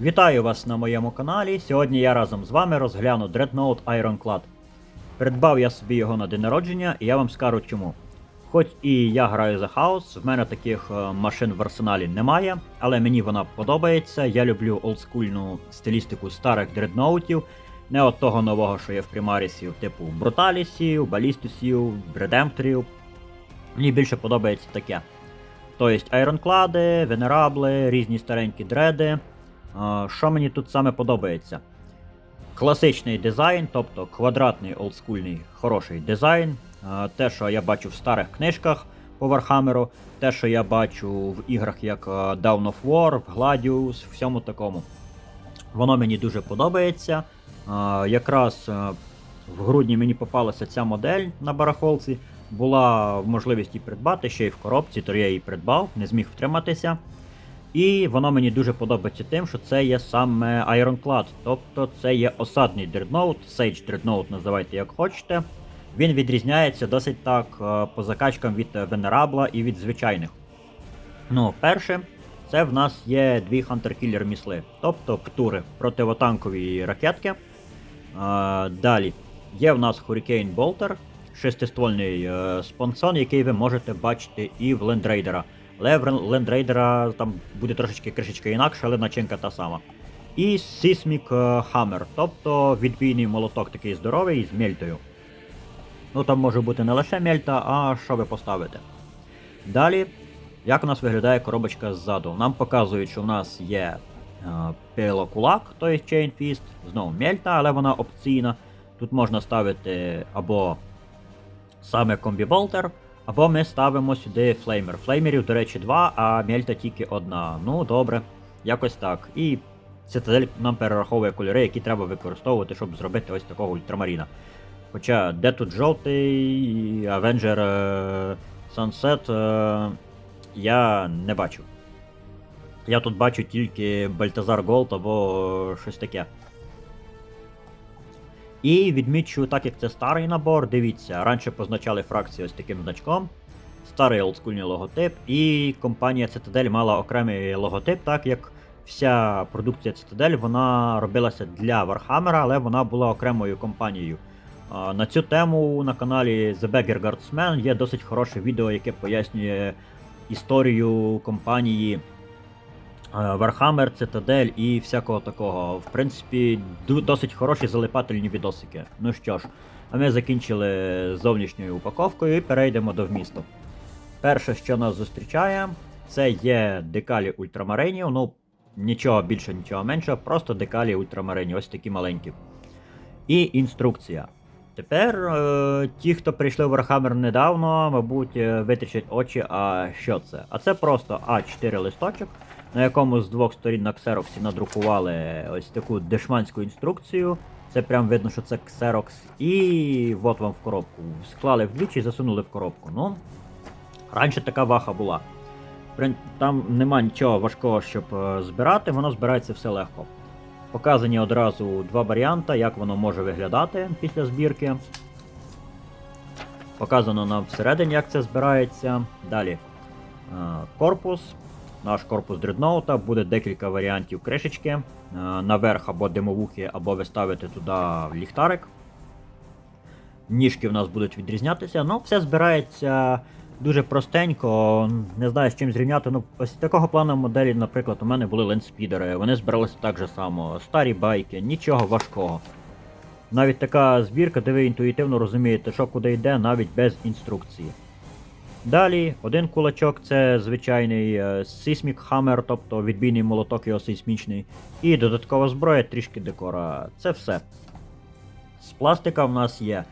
Вітаю вас на моєму каналі. Сьогодні я разом з вами розгляну Dreadnought Ironclad. Придбав я собі його на день народження, і я вам скажу чому. Хоч і я граю за хаос, в мене таких е, машин в арсеналі немає, але мені вона подобається. Я люблю олдскульну стилістику старих дредноутів, не от того нового, що є в примарісів, типу Бруталісів, Балістусів, Редемпторів. Мені більше подобається таке. Тобто айронклади, венерабли, різні старенькі дреди. Що мені тут саме подобається? Класичний дизайн, тобто квадратний олдскульний хороший дизайн. Те, що я бачу в старих книжках по Вархамеру, те, що я бачу в іграх як а, Dawn of War, Gladius, всьому такому. Воно мені дуже подобається. Якраз в грудні мені попалася ця модель на барахолці. Була можливість її придбати ще й в коробці, то я її придбав, не зміг втриматися. І воно мені дуже подобається тим, що це є саме Ironclad, тобто це є осадний дредноут, Sage Dreadnought називайте як хочете. Він відрізняється досить так е, по закачкам від Венерабла і від звичайних. Ну, перше, це в нас є дві Hunter-Killer місли, тобто птури противотанкові ракетки. Е, Далі є в нас Hurricane Bolter, шестиствольний е, спонсон, який ви можете бачити і в Land Raider. Але в Land Raider там буде трошечки кришечка інакше, але начинка та сама. І Seismic е, Hammer, тобто відбійний молоток такий здоровий з мельтою. Ну там може бути не лише мельта, а що ви поставите. Далі, як у нас виглядає коробочка ззаду? Нам показують, що в нас є е, пилокулак, тобто Chain Fist, знову мельта, але вона опційна. Тут можна ставити або саме комбіболтер, або ми ставимо сюди флеймер. Флеймерів, до речі, два, а мельта тільки одна. Ну, добре, якось так. І Цитадель нам перераховує кольори, які треба використовувати, щоб зробити ось такого ультрамаріна. Хоча де тут жовтий, Avenger е, Sunset е, я не бачу. Я тут бачу тільки Бальтазар Голд або щось таке. І відмічу, так як це старий набор, дивіться, раніше позначали фракції ось таким значком. Старий олдскульний логотип, і компанія Citadel мала окремий логотип, так як вся продукція Citadel вона робилася для Warhammer, але вона була окремою компанією. На цю тему на каналі The Beggar Guardsman є досить хороше відео, яке пояснює історію компанії Warhammer, Citadel і всякого такого. В принципі, досить хороші залипательні відосики. Ну що ж, а ми закінчили зовнішньою упаковкою і перейдемо до вмісту. Перше, що нас зустрічає, це є декалі ультрамаринів. Ну, нічого більше, нічого менше, просто декалі ультрамаринів, ось такі маленькі. І інструкція. Тепер е, ті, хто прийшли в Warhammer недавно, мабуть, е, витрачать очі, а що це? А це просто А4 листочок, на якому з двох сторін на ксероксі надрукували ось таку дешманську інструкцію. Це прям видно, що це ксерокс. І от вам в коробку. Склали вдвічі і засунули в коробку. Ну, раніше така ваха була. Там нема нічого важкого, щоб е, збирати, воно збирається все легко. Показані одразу два варіанти, як воно може виглядати після збірки. Показано нам всередині, як це збирається. Далі е, корпус. Наш корпус дредноута, буде декілька варіантів кришечки. Е, Наверх або димовухи, або ви ставите туди ліхтарик. Ніжки в нас будуть відрізнятися. Ну, все збирається дуже простенько. Не знаю з чим зрівняти. Ну, ось такого плану моделі, наприклад, у мене були лендспідери. Вони збиралися так же само. Старі байки, нічого важкого. Навіть така збірка, де ви інтуїтивно розумієте, що куди йде, навіть без інструкції. Далі, один кулачок це звичайний е, Seismic Hammer, тобто відбійний молоток його сейсмічний. І додаткова зброя, трішки декора. Це все. З пластика в нас є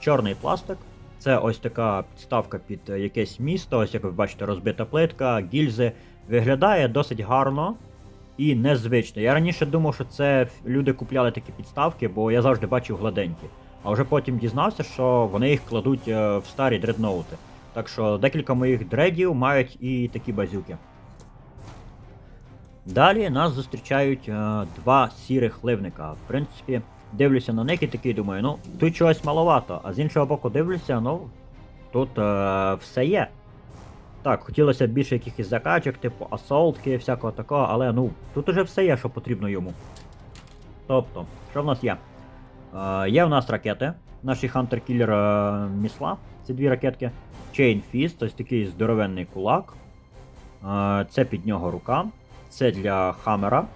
чорний пластик. Це ось така підставка під е, якесь місто, ось як ви бачите, розбита плитка, гільзи. Виглядає досить гарно і незвично. Я раніше думав, що це люди купляли такі підставки, бо я завжди бачив гладенькі. А вже потім дізнався, що вони їх кладуть е, в старі дредноути. Так що декілька моїх дредів мають і такі базюки. Далі нас зустрічають е, два сірих ливника. В принципі, дивлюся на них і такий думаю, ну, тут чогось маловато, а з іншого боку дивлюся, ну, тут е, все є. Так, хотілося б більше якихось закачок, типу асолтки, всякого такого, але ну, тут уже все є, що потрібно йому. Тобто, що в нас є? Е, є в нас ракети, наші Hunter Killer е, Місла, ці дві ракетки. Fist, ось такий здоровенний кулак. Це під нього рука. Це для Хаммера.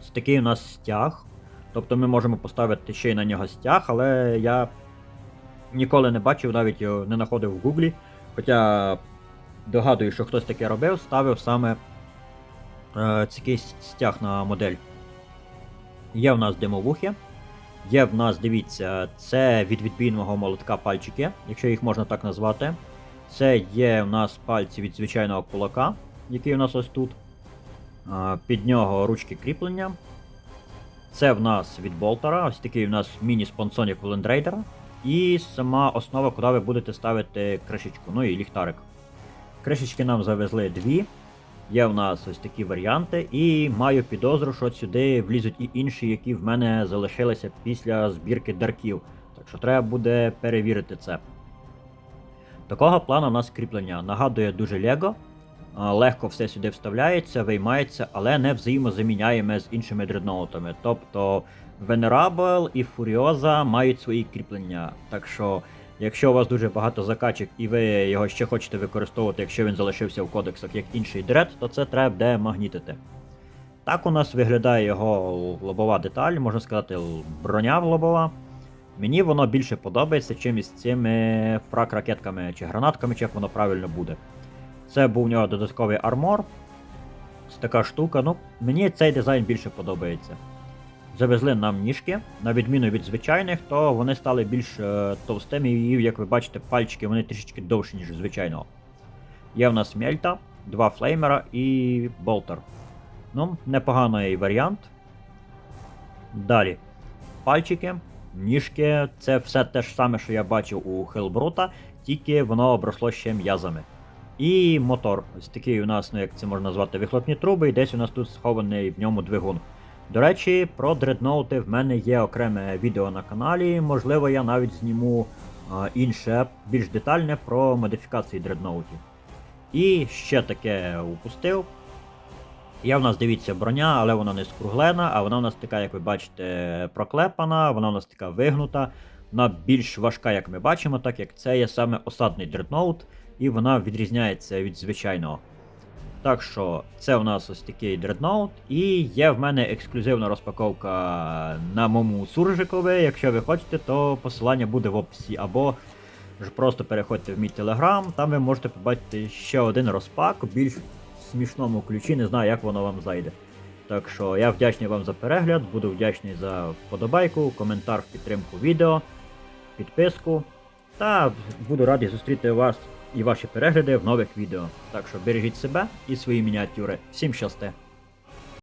Ось такий у нас стяг. Тобто ми можемо поставити ще й на нього стяг, але я ніколи не бачив, навіть його не знаходив в Гуглі. Хоча догадую, що хтось таке робив, ставив саме е, такий стяг на модель. Є в нас димовухи. Є в нас, дивіться, це від відбійного молотка пальчики, якщо їх можна так назвати. Це є в нас пальці від звичайного кулака, який у нас ось тут. Під нього ручки кріплення. Це в нас від болтера, ось такий у нас міні-спонсонік у лендрейдера. І сама основа, куди ви будете ставити кришечку, ну і ліхтарик. Кришечки нам завезли дві. Є в нас ось такі варіанти, і маю підозру, що сюди влізуть і інші, які в мене залишилися після збірки дарків. Так що треба буде перевірити це. Такого плану у нас кріплення. Нагадує дуже Лего. Легко все сюди вставляється, виймається, але не взаємозаміняємо з іншими дредноутами. Тобто Venerable і Furiosa мають свої кріплення. Так що, якщо у вас дуже багато закачок і ви його ще хочете використовувати, якщо він залишився в кодексах як інший дред, то це треба буде магнітити. Так у нас виглядає його лобова деталь, можна сказати, броня лобова. Мені воно більше подобається, чим із цими фрак-ракетками чи гранатками, чи як воно правильно буде. Це був у нього додатковий армор. Ось така штука. Ну, мені цей дизайн більше подобається. Завезли нам ніжки, на відміну від звичайних, то вони стали більш е, товстими, і, як ви бачите, пальчики вони трішечки довші, ніж звичайного. Є в нас мельта, два флеймера і болтер. Ну, непоганий варіант. Далі. Пальчики, ніжки, це все те ж саме, що я бачив у Хелбрута, тільки воно обросло ще м'язами. І мотор. Ось такий у нас, ну як це можна назвати, вихлопні труби, і десь у нас тут схований в ньому двигун. До речі, про дредноути в мене є окреме відео на каналі. Можливо, я навіть зніму інше, більш детальне про модифікації дредноутів. І ще таке упустив. Є в нас, дивіться, броня, але вона не скруглена, а вона у нас така, як ви бачите, проклепана, вона у нас така вигнута, вона більш важка, як ми бачимо, так як це є саме осадний дредноут, і вона відрізняється від звичайного. Так що це у нас ось такий дредноут, і є в мене ексклюзивна розпаковка на моєму суржикові. Якщо ви хочете, то посилання буде в описі, або ж просто переходьте в мій телеграм, там ви можете побачити ще один розпак більш смішному ключі, не знаю, як воно вам зайде. Так що я вдячний вам за перегляд, буду вдячний за вподобайку, коментар в підтримку відео, підписку. Та буду радий зустріти вас і ваші перегляди в нових відео. Так що бережіть себе і свої мініатюри. Всім щасти!